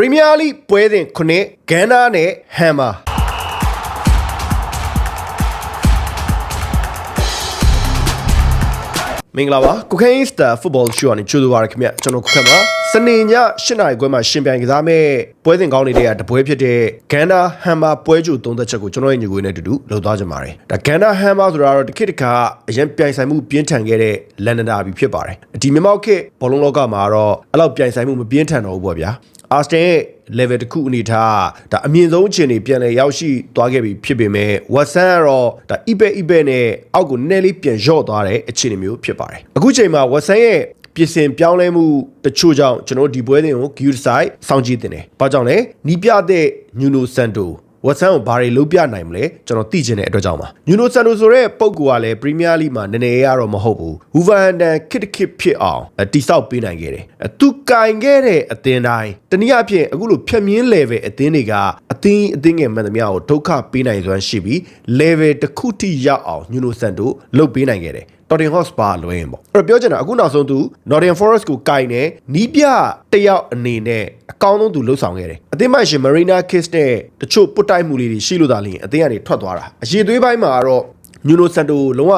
ပရီးမီးယားလိပွဲစဉ်ခုနှစ်ဂန်နာနဲ့ဟမ်မာမင်္ဂလာပါကုခိုင်းစတာဖုတဘောရှိုးအနေကြိုဆိုပါရခင်ဗျကျွန်တော်ကုခက်ပါစနေည၈နာရီခွဲမှာရှင်ပြိုင်ကစားမဲ့ပွဲစဉ်ကောင်းနေတဲ့တပွဲဖြစ်တဲ့ဂန်နာဟမ်မာပွဲကြိုသုံးသက်ချက်ကိုကျွန်တော်ရဲ့ညီကိုနဲ့အတူတူလှုပ်သွားကြပါတယ်ဒါဂန်နာဟမ်မာဆိုတာတော့တစ်ခေတ်တစ်ခါအရင်ပြိုင်ဆိုင်မှုပြင်းထန်ခဲ့တဲ့လန်ဒန်ဒါဘီဖြစ်ပါတယ်ဒီမြေမောက်ခေတ်ဘောလုံးလောကမှာတော့အဲ့လောက်ပြိုင်ဆိုင်မှုမပြင်းထန်တော့ဘူးပေါ့ဗျာ အာစတန်ရဲ့ level တစ်ခုအနေထားဒါအမြင့်ဆုံးအခြေအနေပြန်လည်ရောက်ရှိသွားခဲ့ပြီဖြစ်ပေမဲ့ဝက်ဆန်ကတော့ဒါ eBay eBay နဲ့အောက်ကိုနည်းလေးပြန်လျော့သွားတဲ့အခြေအနေမျိုးဖြစ်ပါတယ်အခုချိန်မှာဝက်ဆန်ရဲ့ပြင်ဆင်ပြောင်းလဲမှုတချို့ကြောင့်ကျွန်တော်ဒီပွဲစဉ်ကို Gear Side စောင့်ကြည့်တင်တယ်။ဘာကြောင့်လဲ။နီးပြတဲ့ Nuno Santo ဝက်ဆန်ကိုဘာတွေလုပ်ပြနိုင်မလဲကျွန်တော်သိချင်တဲ့အတွက်ကြောင့်ပါ။ Nuno Santo ဆိုတဲ့ပုံကူကလည်း Premier League မှာနည်းနည်းရတော့မဟုတ်ဘူး။ Wolverhampton ခစ်ခစ်ဖြစ်အောင်တိစောက်ပေးနိုင်ခဲ့တယ်။သူကင်ခဲ့တဲ့အသင်းတိုင်းတနည်းအားဖြင့်အခုလိုဖြတ်မြင်း level အသင်းတွေကအသင်းအသင်းငယ်မှန်သမျှကိုဒုက္ခပေးနိုင်စွမ်းရှိပြီး level တစ်ခုထိရောက်အောင် Nuno Santo လုပ်ပေးနိုင်ခဲ့တယ်။ Tottenham Hotspur လွှဲရင်ပေါ့အဲ့တော့ပြောချင်တာအခုနောက်ဆုံးသူ Nottingham Forest ကိုကင်နေနီးပြတယောက်အနေနဲ့အကောင်းဆုံးသူလှုပ်ဆောင်ခဲ့တယ်အသင်းမှရှင် Marina Kiss နဲ့တချို့ပုတ်တိုက်မှုလေးတွေရှိလို့သာလျှင်အသင်းကနေထွက်သွားတာအရေးသွေးပိုင်းမှာကတော့ Nuno Santo လုံးဝ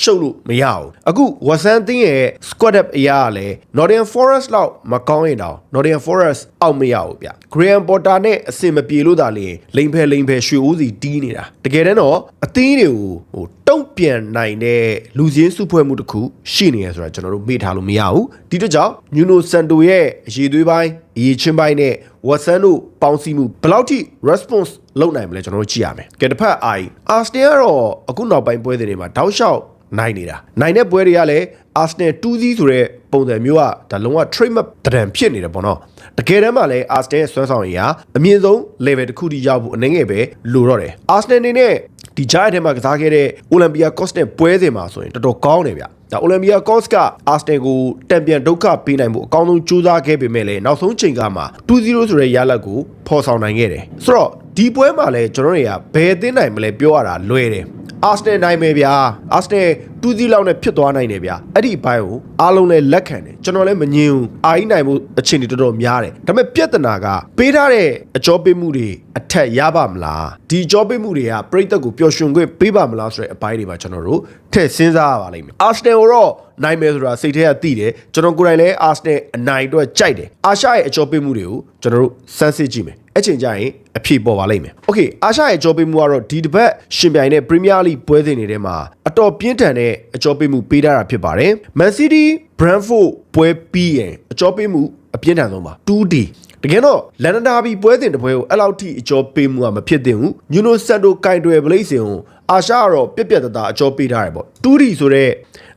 ရှုပ်လို့မရဘူးအခုဝဆန်တင်းရဲ့ squad up အရာကလည်း Nottingham Forest လောက်မကောင်းရင်တောင် Nottingham Forest အောက်မရဘူးဗျ Graham Potter နဲ့အဆင်မပြေလို့သာလျှင်လိန်ဖဲလိန်ဖဲရွှေဦးစီတီးနေတာတကယ်တမ်းတော့အသင်းတွေကိုဟိုတုံ့ပြန်နိုင်တဲ့လူစင်းစုဖွဲ့မှုတစ်ခုရှိနေရဆိုတာကျွန်တော်တို့မေ့ထားလို့မရဘူးဒီတော့ကြောင့် Nuno Santo ရဲ့အရေးသွေးပိုင်းအရေးချင်းပိုင်းနဲ့ Watson တို့ပေါင်းစည်းမှုဘယ်လောက်ထိ response လုပ်နိုင်မလဲကျွန်တော်တို့ကြည့်ရမယ်ကဲတစ်ဖက်အိုင် Arsenal ကတော့အခုနောက်ပိုင်းပွဲတွေမှာတောက်လျှောက် နိုင်နေတာနိုင်တဲ့ပွဲတွေကလည်း Arsenal 2-0ဆိုတဲ့ပုံစံမျိုးကဒါလုံးဝ trade map တရံဖြစ်နေတယ်ပေါ့နော်တကယ်တမ်းမှလည်း Arsenal ရဲ့ဆွဲဆောင်ရည်ဟာအမြင့်ဆုံး level တစ်ခုထိရောက်ဖို့အနေငယ်ပဲလိုတော့တယ် Arsenal အနေနဲ့ဒီဂျိုင်းထဲမှာကစားခဲ့တဲ့ Olympia Cost နဲ့ပွဲစဉ်မှာဆိုရင်တော်တော်ကောင်းတယ်ဗျဒါ Olympia Cost က Arsenal ကိုတံပြန်ဒုက္ခပေးနိုင်မှုအကောင်းဆုံးကြိုးစားခဲ့ပေမဲ့လည်းနောက်ဆုံးချိန်ကမှ2-0ဆိုတဲ့ရလဒ်ကိုဖော်ဆောင်နိုင်ခဲ့တယ်ဆိုတော့ဒီပွဲမှာလည်းကျွန်တော်တွေကဘယ်အသင်းနိုင်မလဲပြောရတာလွယ်တယ် အာစနယ်နိုင်မယ်ဗျာအာစနယ်တူးစီလောက်နဲ့ဖြစ်သွားနိုင်တယ်ဗျာအဲ့ဒီအပိုင်းကိုအားလုံးလည်းလက်ခံတယ်ကျွန်တော်လည်းမငြင်းဘူးအာကြီးနိုင်မှုအခြေအနေတော်တော်များတယ်ဒါပေမဲ့ပြဿနာကပေးထားတဲ့အကြောပေးမှုတွေအထက်ရပါမလားဒီအကြောပေးမှုတွေကပြိသက်ကိုပျော်ရွှင်ခွင့်ပေးပါမလားဆိုတဲ့အပိုင်းတွေပါကျွန်တော်တို့ထည့်စဉ်းစားရပါလိမ့်မယ်အာစနယ်ကိုတော့နိုင်မယ်ဆိုတာစိတ်ထဲကသိတယ်ကျွန်တော်ကိုယ်တိုင်လည်းအာစနယ်အနိုင်အတွက်ကြိုက်တယ်အာရှရဲ့အကြောပေးမှုတွေကိုကျွန်တော်တို့စမ်းစစ်ကြည့်မယ် အချိန်ကျရင်အဖြေပေါ်ပါလိမ့်မယ်။ Okay အာရှရဲ့အကြောပေးမှုကတော့ဒီတစ်ပတ်ရှင်ပြိုင်တဲ့ Premier League ပွဲစဉ်တွေထဲမှာအတော်ပြင်းထန်တဲ့အကြောပေးမှုပေးထားတာဖြစ်ပါတယ်။ Man City Brentford ပွဲပြီးရင်အကြောပေးမှုအပြင်းထန်ဆုံးပါ 2D တကယ်တော့လန်ဒန်ဒါဘီပွဲစဉ်တစ်ပွဲကိုအဲ့လောက်ထိအကျော်ပေးမှုကမဖြစ်သင့်ဘူးညူနိုဆန်တိုကင်တွယ်ပလိစင်ကိုအာရှကတော့ပြက်ပြက်တသားအကျော်ပေးထားတယ်ပေါ့ 2D ဆိုတော့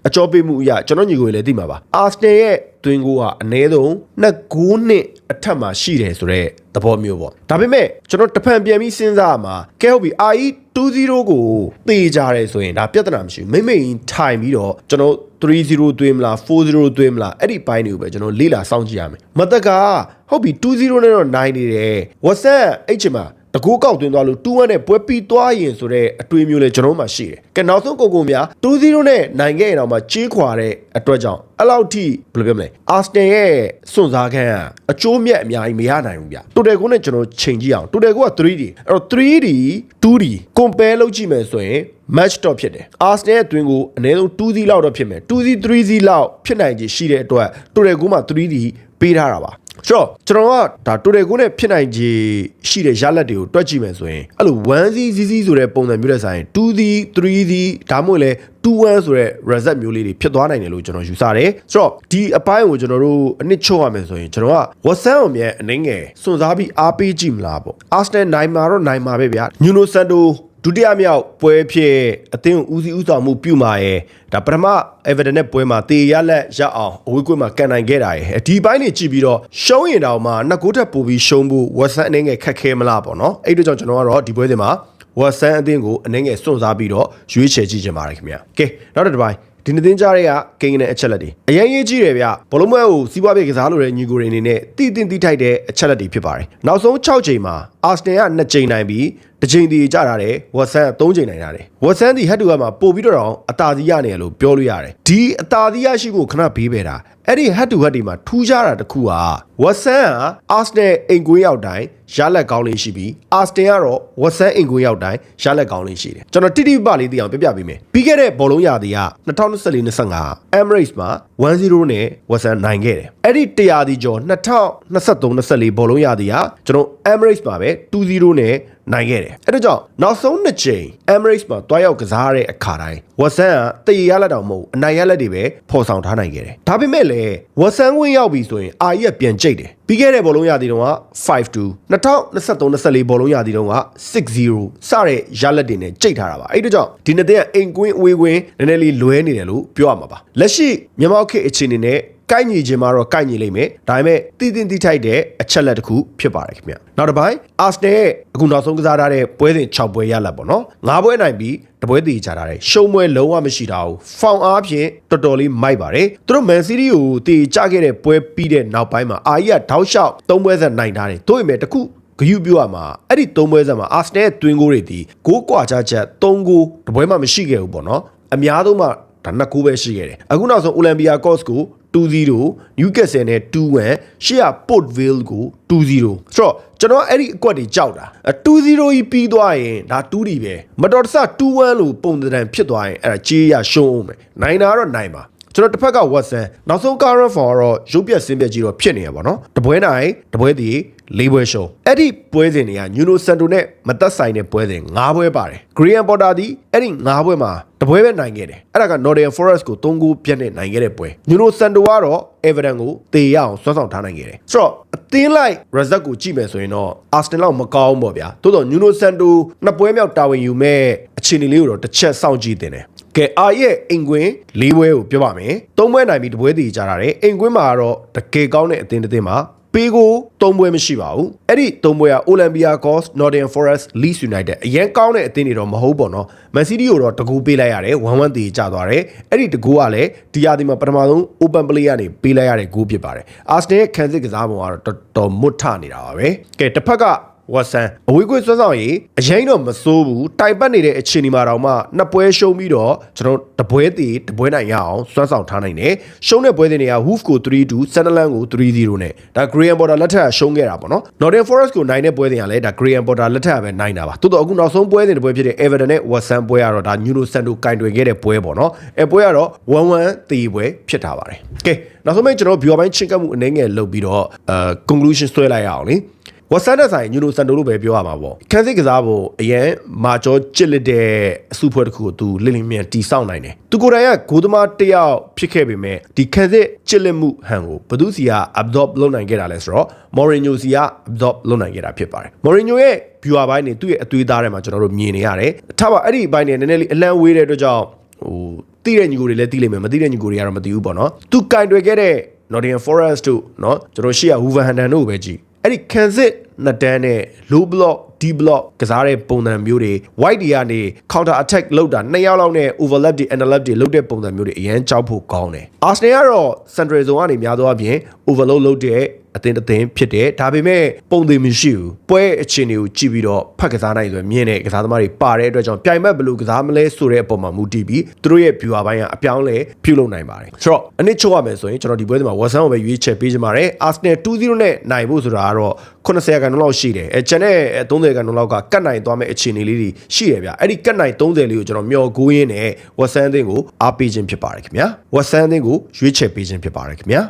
အကျော်ပေးမှုအရာကျွန်တော်ညီကိုလည်းသိမှာပါအာစနယ်ရဲ့တွင်းကိုကအနည်းဆုံးနှစ်9နှစ်အ ထက်မှာရှိတယ်ဆိုတော့သဘောမျိုးပေါ့ဒါပေမဲ့ကျွန်တော်တဖန်ပြန်ပြီးစဉ်းစားရမှာကဲဟုတ်ပြီ RE 2-0ကိုတေကြတယ်ဆိုရင်ဒါပြဿနာမရှိဘူးမိမ့်မိန်ထိုင်ပြီးတော့ကျွန်တော်3-0သွင်းမလား4-0သွင်းမလားအဲ့ဒီပိုင်းတွေကိုပဲကျွန်တော်လေ့လာစောင့်ကြည့်ရမယ်မတက်ကဟုတ်ပြီ2-0နဲ့တော့နိုင်နေတယ် WhatsApp အဲ့ချိန်မှာ တကူကောက်သွင်းသွားလို့2-1နဲ့ပွဲပြီးသွားရင်ဆိုတဲ့အတွေးမျိုးလဲကျွန်တော်မှရှိတယ်။ကဲနောက်ဆုံးကိုကိုများ2-0နဲ့နိုင်ခဲ့ရင်တော့မှကြေးခွာတဲ့အတွက်ကြောင့်အဲ့လောက်ထိဘယ်လိုပြောမလဲအာစတန်ရဲ့စွန့်စားခန်းကအကျိုးမြတ်အများကြီးမရနိုင်ဘူးဗျ။တိုတယ်ကိုနဲ့ကျွန်တော်ချိန်ကြည့်အောင်တိုတယ်ကိုက 3D အဲ့တော့ 3D 2D compare လုပ်ကြည့်မယ်ဆိုရင် match တော့ဖြစ်တယ်။ Arsenal ရဲ့အတွင်းကိုအနည်းဆုံး 2C လောက်တော့ဖြစ်မယ်။ 2C 3C လောက်ဖြစ်နိုင်ခြေရှိတဲ့အတွက်တိုတယ်ကိုမှ 3D ပေးထားတာပါ။ဆိုတော့ကျွန်တော်ကဒါတိုတယ်ကိုနဲ့ဖြစ်နိုင်ခြေရှိတဲ့ရလဒ်တွေကိုတွက်ကြည့်မယ်ဆိုရင်အဲ့လို 1C CC ဆိုတဲ့ပုံစံမျိုးတဲ့ဆိုင် 2C 3C ဒါမှမဟုတ်လေ2-1ဆိုတဲ့ result မျိုးလေးတွေဖြစ်သွားနိုင်တယ်လို့ကျွန်တော်ယူဆတယ်ဆိုတော့ဒီအပိုင်းကိုကျွန်တော်တို့အနစ်ချုပ်ရမယ်ဆိုရင်ကျွန်တော်က Watson ကိုမြဲအနေငယ်စွန့်စားပြီးအားပေးကြည့်မလားပေါ့ Arsenal နိုင်မှာတော့နိုင်မှာပဲဗျာ Nuno Santo ဒုတိယမြောက်ပွဲဖြစ်အသင်းဦးစီးဦးဆောင်မှုပြုမှာရယ်ဒါပထမ Everton နဲ့ပွဲမှာတေရလက်ရအောင်အဝေးကွင်းမှာကန်နိုင်ခဲ့တာရယ်ဒီပိုင်းတွေကြည့်ပြီးတော့ရှုံးရင်တောင်မှနှစ်ကိုးထပ်ပို့ပြီးရှုံးဖို့ Watson အနေငယ်ခက်ခဲမလားပေါ့နော်အဲ့ဒီကြောင့်ကျွန်တော်ကတော့ဒီပွဲစဉ်မှာဝက်ဆန်အသင်းကိုအနေငယ်စွန့်စားပြီးတော့ရွေးချယ်ကြည့်ကြပါရခင်ဗျာကဲနောက်တစ်ပိုင်းဒီနေ့တင်ကြတဲ့ကကိန်းနဲ့အချက်လက်တွေအရင်ရေးကြည့်တယ်ဗျဘလုံးမွဲကိုစီးပွားပြေကစားလို့တဲ့ညီကိုတွေအနေနဲ့တည်တင်တည်ထိုက်တဲ့အချက်လက်တွေဖြစ်ပါတယ်နောက်ဆုံး6ချိန်မှာအာစနယ်က2ချိန်နိုင်ပြီးတစ်ချိန်တည်ကြတာတယ်ဝက်ဆန်က3ချိန်နိုင်တာတယ်ဝက်ဆန်ဒီဟက်တူကမှာပို့ပြီးတော့တောင်အသာစီးရနေရလို့ပြောလို့ရတယ်ဒီအသာစီးရရှိဖို့ခဏဘေးပဲတာအဲ့ဒီဟက်တူဟက်ဒီမှာထူးခြားတာတစ်ခုကဝက်ဆန်ကအာစနယ်အိမ်ကွင်းရောက်တိုင်းရလက်ကောင်းလေးရှိပြီးအာစတင်ကတော့ဝက်ဆန်အိမ်ကွင်းရောက်တိုင်းရလက်ကောင်းလေးရှိတယ်ကျွန်တော်တိတိပပလေးသိအောင်ပြပြပေးမယ်ပြီးခဲ့တဲ့ဘောလုံးရာသီက2024-25 Emirates မှာ 1-0နဲ့ဝက်ဆန်နိုင်ခဲ့တယ်အဲ့ဒီ100ဒီကျော်2023-24ဘောလုံးရာသီကကျွန်တော် Emirates မှာပဲ2-0နဲ့ နိုင်ခဲ့တယ်အဲ့ဒါကြောင့်နောက်ဆုံးနှစ်ချိန် Emirates မှာတွားရောက်ကစားရတဲ့အခါတိုင်းဝက်ဆန်ကတည်ရလက်တောင်မဟုတ်အနိုင်ရလက်တွေပဲဖော်ဆောင်ထားနိုင်ခဲ့တယ်ဒါပေမဲ့လည်းဝက်ဆန်ဝင်ရောက်ပြီဆိုရင်အာကြီးကပြန်ကြိတ်တယ်ပြီးခဲ့တဲ့ဘောလုံးရာသီတုန်းက5-2 2023-24ဘောလုံးရာသီတုန်းက6-0စတဲ့ရလက်တွေနဲ့ကြိတ်ထားတာပါအဲ့ဒါကြောင့်ဒီနှစ်သင်းကအိမ်ကွင်းအဝေးကွင်းနည်းနည်းလေးလွဲနေတယ်လို့ပြောရမှာပါလက်ရှိမြန်မာခေတ်အခြေအနေနဲ့ ကိုက်ညီခြင်းမှာတော့ကိုက်ညီလိမ့်မယ်ဒါပေမဲ့တည်တင်တိထိုက်တဲ့အချက်လက်တစ်ခုဖြစ်ပါတယ်ခင်ဗျနောက်တစ်ပိုင်းအာစနယ်ရဲ့အခုနောက်ဆုံးကစားထားတဲ့ပွဲစဉ်6ပွဲရလတ်ပေါ့နော်၅ပွဲနိုင်ပြီးတပွဲတည်ကြတာတဲ့ရှုံးပွဲလုံးဝမရှိတာဘူးဖောင်အားဖြင့်တော်တော်လေးမိုက်ပါတယ်သူတို့မန်စီးတီးကိုတည်ကြခဲ့တဲ့ပွဲပြီးတဲ့နောက်ပိုင်းမှာအာကြီးကထောက်လျှောက်၃ပွဲဆက်နိုင်ထားတယ်တို့ပေမဲ့တခုဂယုပြောရမှာအဲ့ဒီ၃ပွဲဆက်မှာအာစနယ်ရဲ့တွင်းကိုတွေဒီဂိုးကွာချချက်၃ဂိုးတပွဲမှမရှိခဲ့ဘူးပေါ့နော်အများဆုံးမှဒါနှစ်ကိုပဲရှိခဲ့တယ်အခုနောက်ဆုံးအိုလံပီယာကော့စ်ကို 2-0 Newcastle နဲ့2-1ရှေ့က Portville ကို2-0ဆိုတော့ကျွန်တော်အဲ့ဒီအကွက်တွေကြောက်တာ2-0ကြီးပြီးသွားရင်ဒါ2ဒီပဲမတော်တဆ2-1လို့ပုံသဏ္ဍာန်ဖြစ်သွားရင်အဲ့ဒါကြေးရရှုံးအောင်မယ်နိုင်တာတော့နိုင်ပါ ကျွန်တော်တစ်ဖက်က Watson နောက်ဆုံး current form တော့ရုပ်ပြက်စင်းပြက်ကြီးတော့ဖြစ်နေရပါတော့တပွဲနိုင်တပွဲတည်လေးပွဲရှုံးအဲ့ဒီပွဲစဉ်တွေက Nuno Santo နဲ့မသက်ဆိုင်တဲ့ပွဲစဉ်၅ပွဲပါတယ် Graham Potter ဒီအဲ့ဒီ၅ပွဲမှာတပွဲပဲနိုင်ခဲ့တယ်အဲ့ဒါက Nottingham Forest ကို3ဂိုးပြတ်နဲ့နိုင်ခဲ့တဲ့ပွဲ Nuno Santo ကတော့ Everton ကိုတေရအောင်ဆွမ်းဆောင်ထားနိုင်ခဲ့တယ်ဆိုတော့အသင်းလိုက် result ကိုကြည့်မယ်ဆိုရင်တော့ Arsenal လောက်မကောင်းဘူးပေါ့ဗျာသို့တော့ Nuno Santo နှစ်ပွဲမြောက်တာဝန်ယူမဲ့အခြေအနေလေးကိုတော့တစ်ချက်စောင့်ကြည့်တင်တယ် ကဲအာရဲ့အိမ်ကွင်း၄ပွဲကိုပြောပါမယ်၃ပွဲနိုင်ပြီးတပွဲတည်ကြတာတယ်အိမ်ကွင်းမှာကတော့တကယ်ကောင်းတဲ့အသင်းတစ်သင်းမှာပေးကို၃ပွဲမရှိပါဘူးအဲ့ဒီ၃ပွဲက Olympia Cos Nottingham Forest Leeds United အရင်ကောင်းတဲ့အသင်းတွေတော့မဟုတ်ပေါ့နော် Man City ကိုတော့တကူပေးလိုက်ရတယ်1-1တည်ကြသွားတယ်အဲ့ဒီတကူကလည်းဒီယာဒီမှာပထမဆုံး Open Play ကနေပေးလိုက်ရတဲ့ဂိုးဖြစ်ပါတယ် Arsenal ရဲ့ခံစစ်ကစားပုံကတော့တော်တော်မွတ်ထနေတာပါပဲကဲတစ်ဖက်က ဝတ်ဆန်အဝေးကွေးစွမ်းဆောင်ရေးအရင်တော့မစိုးဘူးတိုင်ပတ်နေတဲ့အခြေအနေမှာတော့မှနှစ်ပွဲရှုံးပြီးတော့ကျွန်တော်တပွဲတည်တပွဲနိုင်ရအောင်စွမ်းဆောင်ထားနိုင်တယ်ရှုံးတဲ့ပွဲစဉ်တွေက Wolf ကို3-2 Sunderland ကို3-0နဲ့ဒါ Graham Potter လက်ထက်ကရှုံးခဲ့တာပေါ့နော် Nottingham Forest ကိုနိုင်တဲ့ပွဲစဉ်ကလည်းဒါ Graham Potter လက်ထက်ကပဲနိုင်တာပါတိုးတော့အခုနောက်ဆုံးပွဲစဉ်တစ်ပွဲဖြစ်တဲ့ Everton နဲ့ Watson ပွဲကတော့ဒါ Nuno Santo ကင်တွင်ခဲ့တဲ့ပွဲပေါ့နော်အဲပွဲကတော့1-1တည်ပွဲဖြစ်တာပါတယ်ကဲနောက်ဆုံးမဲ့ကျွန်တော် viewer ပိုင်းချင်းကပ်မှုအနေငယ်လုပ်ပြီးတော့အဲ conclusion ဆွဲလိုက်ရအောင်လေ ဝက်ဆန်တဲ့ဆိုင်ညူနိုစန်တိုလို့ပဲပြောရမှာပေါ့ခန်းစစ်ကစားဖို့အရင်မာကျော်ကြစ်လက်တဲ့အစုဖွဲ့တစ်ခုကိုသူလင်းလင်းမြန်တီဆောက်နိုင်တယ်သူကိုယ်တိုင်ကဂိုးသမားတစ်ယောက်ဖြစ်ခဲ့ပေမဲ့ဒီခန်းစစ်ကြစ်လက်မှုဟန်ကိုဘသူစီက absorb လုပ်နိုင်ခဲ့တာလဲဆိုတော့ Mourinho စီက absorb လုပ်နိုင်ခဲ့တာဖြစ်ပါတယ် Mourinho ရဲ့ viewer ဘိုင်းနေသူ့ရဲ့အသွေးသားထဲမှာကျွန်တော်တို့မြင်နေရတယ်ထားပါအဲ့ဒီဘိုင်းနေနည်းနည်းလေးအလန့်ဝေးတဲ့အတွက်ကြောင့်ဟိုတိတဲ့ညီကိုတွေလည်းတိလိမ့်မယ်မတိတဲ့ညီကိုတွေကတော့မတိဘူးပေါ့နော်သူကင်တွယ်ခဲ့တဲ့ Nottingham Forest တို့เนาะကျွန်တော်ရှေ့က Wolverhampton တို့ကိုပဲကြည့် အဲ့ဒီခံစစ်နှစ်တန်းနဲ့ low block D block ကစားတဲ့ပုံစံမျိုးတွေ white တွေကနေ counter attack လုပ်တာနှစ်ယောက်လောက်နဲ့ overlap တွေ underlap တွေလုပ်တဲ့ပုံစံမျိုးတွေအရန်ကြောက်ဖို့ကောင်းတယ် Arsenal ကတော့ central zone ကနေများသောအားဖြင့် overload လုပ်တဲ့ အသင်းတစ်သင်းဖြစ်တယ်ဒါပေမဲ့ပုံသေးမရှိဘူးပွဲအခြေအနေကိုကြည့်ပြီးတော့ဖတ်ကစားနိုင်ဆိုမြင်တဲ့ကစားသမားတွေပါတဲ့အတွက်ကြောင့်ပြိုင်ဘက်ဘယ်လိုကစားမလဲဆိုတဲ့အပေါ်မှာမူတည်ပြီးသူတို့ရဲ့ viewer ဘိုင်းကအပြောင်းလဲပြုလုပ်နိုင်ပါတယ်ဆိုတော့အနည်းချုပ်ရမယ်ဆိုရင်ကျွန်တော်ဒီပွဲဒီမှာ Watson ကိုပဲရွေးချယ်ပေးချင်ပါတယ် Arsenal 2-0နဲ့နိုင်ဖို့ဆိုတာကတော့80ကန်လောက်ရှိတယ်အဲကျန်တဲ့30ကန်လောက်ကကတ်နိုင်သွားမဲ့အခြေအနေလေးတွေရှိရဗျအဲ့ဒီကတ်နိုင်30လေးကိုကျွန်တော်မျှော်ကိုးရင်းနဲ့ Watson အသင်းကိုအားပေးခြင်းဖြစ်ပါတယ်ခင်ဗျာ Watson အသင်းကိုရွေးချယ်ပေးခြင်းဖြစ်ပါတယ်ခင်ဗျာ